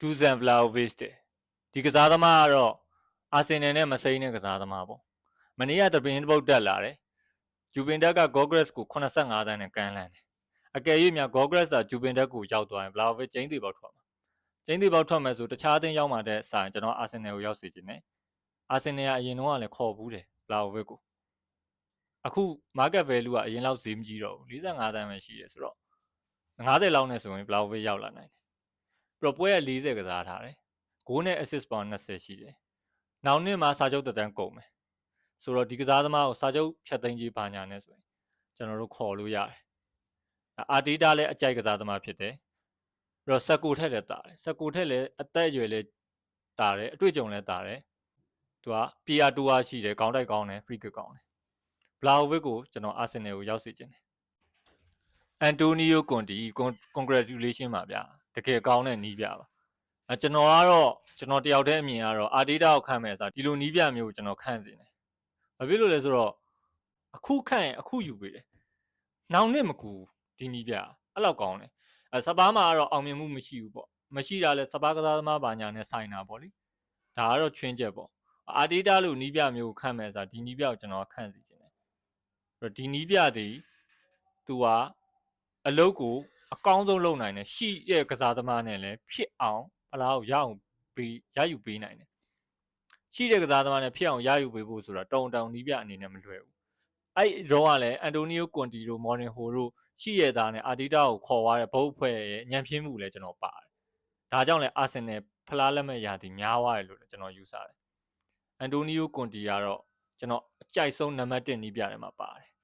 ဒူဇန်ဗလာဝစ်တဲ့ဒီကစားသမားကတော့အာဆင်နယ်နဲ့မစိမ်းတဲ့ကစားသမားပေါ့မနေ့ကသပင်းတစ်ပုတ်တက်လာတယ်ဂျူဗင်တက်ကဂေါဂရက်စ်ကို85တန်းနဲ့ကန်လန်းတယ်အကယ်၍များဂေါဂရက်စ်ကဂျူဗင်တက်ကိုရောက်သွားရင်ဗလာဝစ်ကျင်းသေးပေါက်ထွက်မှာကျင်းသေးပေါက်ထွက်မယ်ဆိုတခြားအသင်းရောက်မှတဲ့ဆိုင်ကျွန်တော်အာဆင်နယ်ကိုရောက်စေချင်တယ်အာဆင်နယ်ကအရင်တော့ကလည်းခေါ်ဘူးတယ်ဗလာဝစ်ကိုအခု market value ကအရင်လောက်ဈေးမကြီးတော့ဘူး45တန်းပဲရှိတယ်ဆိုတော့90လောက်နဲ့ဆိုရင်ဗလာဝစ်ရောက်လာနိုင်တယ် ပြီးတော့ပွဲရ40ကစားထားတယ်။ဂိုးနဲ့ assist ပေါင်း20ရှိတယ်။နောက်နှစ်မှာစာချုပ်တက်တန်းကုန်မယ်။ဆိုတော့ဒီကစားသမားကိုစာချုပ်ဖြတ်သိမ်းကြီးပါညာနဲ့ဆိုရင်ကျွန်တော်တို့ခေါ်လို့ရတယ်။အာတီတာလည်းအကြိုက်ကစားသမားဖြစ်တယ်။ပြီးတော့စက်ကိုထက်လည်းတာတယ်။စက်ကိုထက်လည်းအသက်အရွယ်လည်းတာတယ်။အတွေ့အကြုံလည်းတာတယ်။သူက PR 2ရှိတယ်ခေါင်းတိုက်ကောင်းတယ် free kick ကောင်းတယ်။ဘလာဝစ်ကိုကျွန်တော်အာဆင်နယ်ကိုရောက်စေချင်တယ်။အန်တိုနီယိုကွန်တီ congratulation ပါဗျာ။ တကယ်ကောင်းတဲ့နီးပြပါ။အဲကျွန်တော်ကတော့ကျွန်တော်တယောက်တည်းအမြင်ကတော့အာဒီတာကိုခန့်မယ်ဆိုတာဒီလိုနီးပြမျိုးကိုကျွန်တော်ခန့်စေတယ်။ဘာဖြစ်လို့လဲဆိုတော့အခုခန့်ရင်အခုယူပေးတယ်။နောင်နှစ်မကူဒီနီးပြအဲ့လောက်ကောင်းတယ်။အဲစပါးမှာကတော့အောင်မြင်မှုမရှိဘူးပေါ့။မရှိတာလဲစပါးကစားသမားပါညာနဲ့ဆိုင်တာပေါ့လေ။ဒါကတော့ချွင်းချက်ပေါ့။အာဒီတာလို့နီးပြမျိုးကိုခန့်မယ်ဆိုတာဒီနီးပြကိုကျွန်တော်ခန့်စီခြင်းတယ်။အဲ့တော့ဒီနီးပြသည်သူကအလုတ်ကို အကောင်းဆုံးလုပ်နိုင်တယ်ရှိတဲ့ကစားသမားနဲ့လည်းဖြစ်အောင်ဖလားကိုရအောင်ပေးရယူပေးနိုင်တယ်ရှိတဲ့ကစားသမားနဲ့ဖြစ်အောင်ရယူပေးဖို့ဆိုတာတုံတောင်နီးပြအနေနဲ့မလွယ်ဘူးအဲ့တော့ကလည်းအန်တိုနီယိုကွန်တီတို့မော်နင်ဟိုတို့ရှိရသားနဲ့အာဒီတာကိုခေါ်သွားတဲ့ဘုတ်ဖွဲ့ရဲ့ညံပြင်းမှုလည်းကျွန်တော်ပါတယ်ဒါကြောင့်လည်းအာဆင်နယ်ဖလားလက်မဲ့ရာသီများသွားတယ်လို့လည်းကျွန်တော်ယူဆတယ်အန်တိုနီယိုကွန်တီကတော့ကျွန်တော်အကြိုက်ဆုံးနံပါတ်1နီးပြတယ်မှာပါတယ်